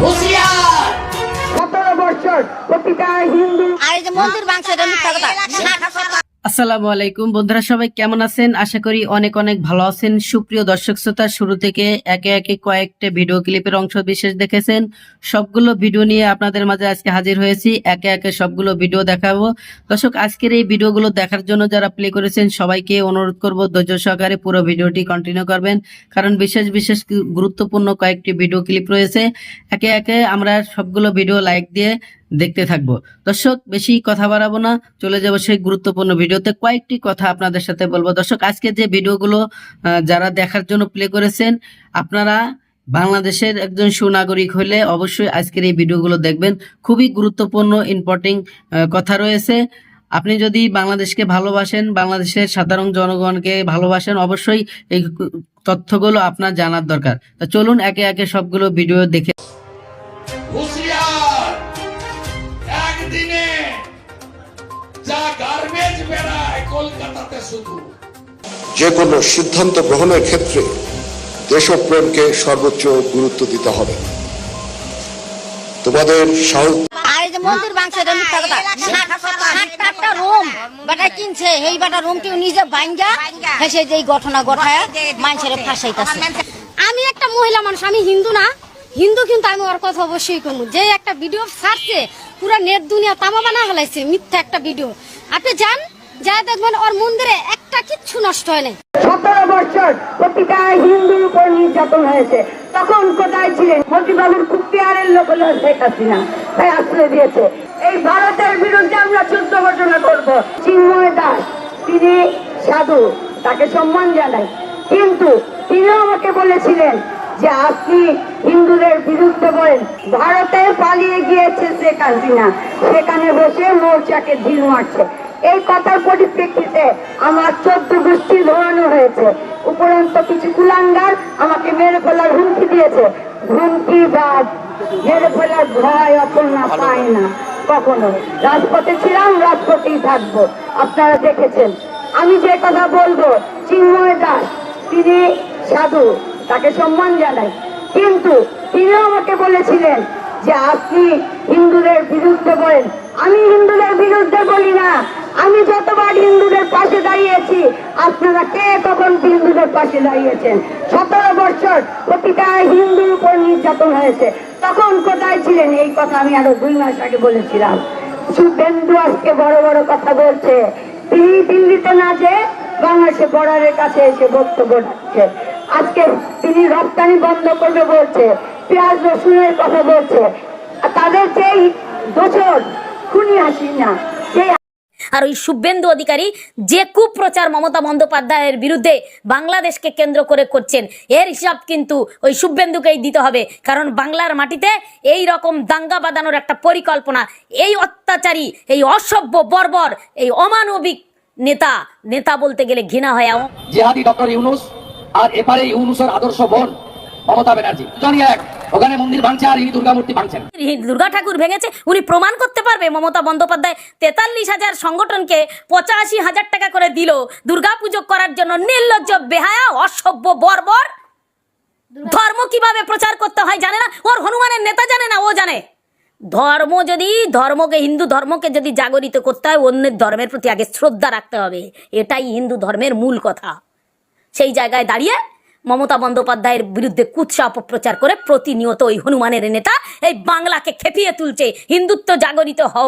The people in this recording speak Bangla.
হুঁশিয়ার সতেরো বছর প্রতিটা হিন্দু আর এই যে মন্দির বাংশ এটা মিথ্যা কথা। আসসালামু আলাইকুম। বন্ধুরা সবাই কেমন আছেন? আশা করি অনেক অনেক ভালো আছেন। সুপ্রিয় দর্শক শ্রোতা, শুরু থেকে একে একে কয়েকটা ভিডিও ক্লিপের অংশ বিশেষ দেখেছেন। সবগুলো ভিডিও নিয়ে আপনাদের মাঝে আজকে হাজির হয়েছি। একে একে সবগুলো ভিডিও দেখাবো। দর্শক, আজকের এই ভিডিওগুলো দেখার জন্য যারা প্লে করেছেন, সবাইকে অনুরোধ করব ধৈর্য সহকারে পুরো ভিডিওটি কন্টিনিউ করবেন। কারণ বিশেষ বিশেষ গুরুত্বপূর্ণ কয়েকটি ভিডিও ক্লিপ রয়েছে। একে একে আমরা সবগুলো ভিডিও লাইক দিয়ে দেখতে থাকব। দর্শক, বেশি কথা বাড়াবো না। চলে যাব সেই গুরুত্বপূর্ণ ভিডিওতে। কয়েকটি কথা আপনাদের সাথে বলব। দর্শক, আজকে যে ভিডিওগুলো যারা দেখার জন্য প্লে করেছেন, আপনারা বাংলাদেশের একজন সুনাগরিক হলে অবশ্যই আজকের এই ভিডিওগুলো দেখবেন। খুবই গুরুত্বপূর্ণ, ইম্পর্টিং কথা রয়েছে। আপনি যদি বাংলাদেশকে ভালোবাসেন, বাংলাদেশের সাধারণ জনগণকে ভালোবাসেন, অবশ্যই এই তথ্যগুলো আপনার জানার দরকার। তা চলুন একে একে সবগুলো ভিডিও দেখে বেড়ায় কলকাতাতে শুধু। যে কোনো সিদ্ধান্ত গ্রহণের ক্ষেত্রে দেশপ্রেমকে সর্বোচ্চ গুরুত্ব দিতে হবে। তোমাদের সাহস আর এই যে মন্দির ভাঙছে এটা মিথ্যা কথা। সাতটা রুম বেটা কিনছে। এই বেটা রুম টিও নিজে ভাঙ্গা হেসে যে ঘটনা ঘটায় মানুষের ফাঁসাইতাছে। আমি একটা মহিলা মানুষ আমি হিন্দু না। হিন্দু কিন্তু আমি ওর কথা অবশ্যই করব যে একটা ভিডিও ছাড়ছে, পুরো নেট দুনিয়া তামা বানা হলাইছে মিথ্যা একটা ভিডিও আপনি যান যা দেখবেন ওর মন্দিরে একটা কিচ্ছু নষ্ট হয় নাই। সতেরো বছর প্রতিটা হিন্দুর উপর নির্যাতন হয়েছে। তখন কোথায় ছিলেন? মতিবাবুর খুব পেয়ারের লোক হলো শেখ হাসিনা। তাই আশ্রয় দিয়েছে। এই ভারতের বিরুদ্ধে আমরা যুদ্ধ ঘোষণা করব। চিন্ময় দাস, তিনি সাধু, তাকে সম্মান জানাই। কিন্তু তিনিও আমাকে বলেছিলেন যে আপনি হিন্দুদের বিরুদ্ধে বলেন ভারতে পালিয়ে গিয়েছে শেখ হাসিনা। সেখানে বসে মোর্চাকে ঢিল মারছে। এই কথার পরিপ্রেক্ষিতে আমার চোদ্দ গোষ্ঠী ধরানো হয়েছে। উপরন্ত কিছু কুলাঙ্গার আমাকে মেরে ফেলার হুমকি দিয়েছে। হুমকি বা মেরে ফেলার ভয় অপর্ণা পায় না কখনো রাজপথে ছিলাম রাজপথেই থাকব। আপনারা দেখেছেন। আমি যে কথা বলব চিন্ময় দাস তিনি সাধু তাকে সম্মান জানাই। কিন্তু তিনিও আমাকে বলেছিলেন যে আপনি হিন্দুদের বিরুদ্ধে বলেন। আমি হিন্দুদের বিরুদ্ধে বলি না। আমি যতবার হিন্দুদের পাশে দাঁড়িয়েছি, আপনারা কে কখন হিন্দুদের পাশে দাঁড়িয়েছেন? সতেরো বছর প্রতিটা হিন্দুর উপর নির্যাতন হয়েছে। তখন কোথায় ছিলেন? এই কথা আমি আরও দুই মাস আগে বলেছিলাম। শুভেন্দু আজকে বড় বড় কথা বলছে। তিনি দিল্লিতে না যে বাংলাদেশে বর্ডারের কাছে এসে বক্তব্য রাখছে আজকে তিনি রপ্তানি বন্ধ করবে বলছে পেঁয়াজ রসুনের কথা বলছে। তাদের যেই দোষর খুনি হাসিনা সেই আর ওই শুভেন্দু অধিকারী যে কুপ্রচার মমতা বন্দ্যোপাধ্যায়ের বিরুদ্ধে বাংলাদেশকে কেন্দ্র করে করছেন এর হিসাব কিন্তু ওই শুভেন্দুকেই দিতে হবে। কারণ বাংলার মাটিতে এই রকম দাঙ্গা বাঁধানোর একটা পরিকল্পনা এই অত্যাচারী এই অসভ্য বর্বর এই অমানবিক নেতা নেতা বলতে গেলে ঘৃণা হয়। জেহাদি ডক্টর ইউনুস আর এপারে ইউনুসের আদর্শ বোন মমতা ব্যানার্জি। জানি এক। ওখানে মন্দির ভাঙছে আর ইনি দুর্গা মূর্তি ভাঙছেন দুর্গা ঠাকুর ভেঙেছে উনি প্রমাণ করতে পারবে মমতা বন্দ্যোপাধ্যায় তেতাল্লিশ হাজার সংগঠনকে পঁচাশি হাজার টাকা করে দিল দুর্গা পুজো করার জন্য নির্লজ্জ বেহায়া অসভ্য বর্বর। ধর্ম কীভাবে প্রচার করতে হয় জানে না? ওর হনুমানের নেতা জানে না ও জানে। ধর্ম যদি ধর্মকে হিন্দু ধর্মকে যদি জাগরিত করতে হয় অন্যের ধর্মের প্রতি আগে শ্রদ্ধা রাখতে হবে। এটাই হিন্দু ধর্মের মূল কথা। সেই জায়গায় দাঁড়িয়ে মমতা বন্দ্যোপাধ্যায়ের বিরুদ্ধে কুৎসা অপপ্রচার করে প্রতিনিয়ত ওই হনুমানের নেতা এই বাংলাকে খেপিয়ে তুলছে। হিন্দুত্ব জাগরিত হও।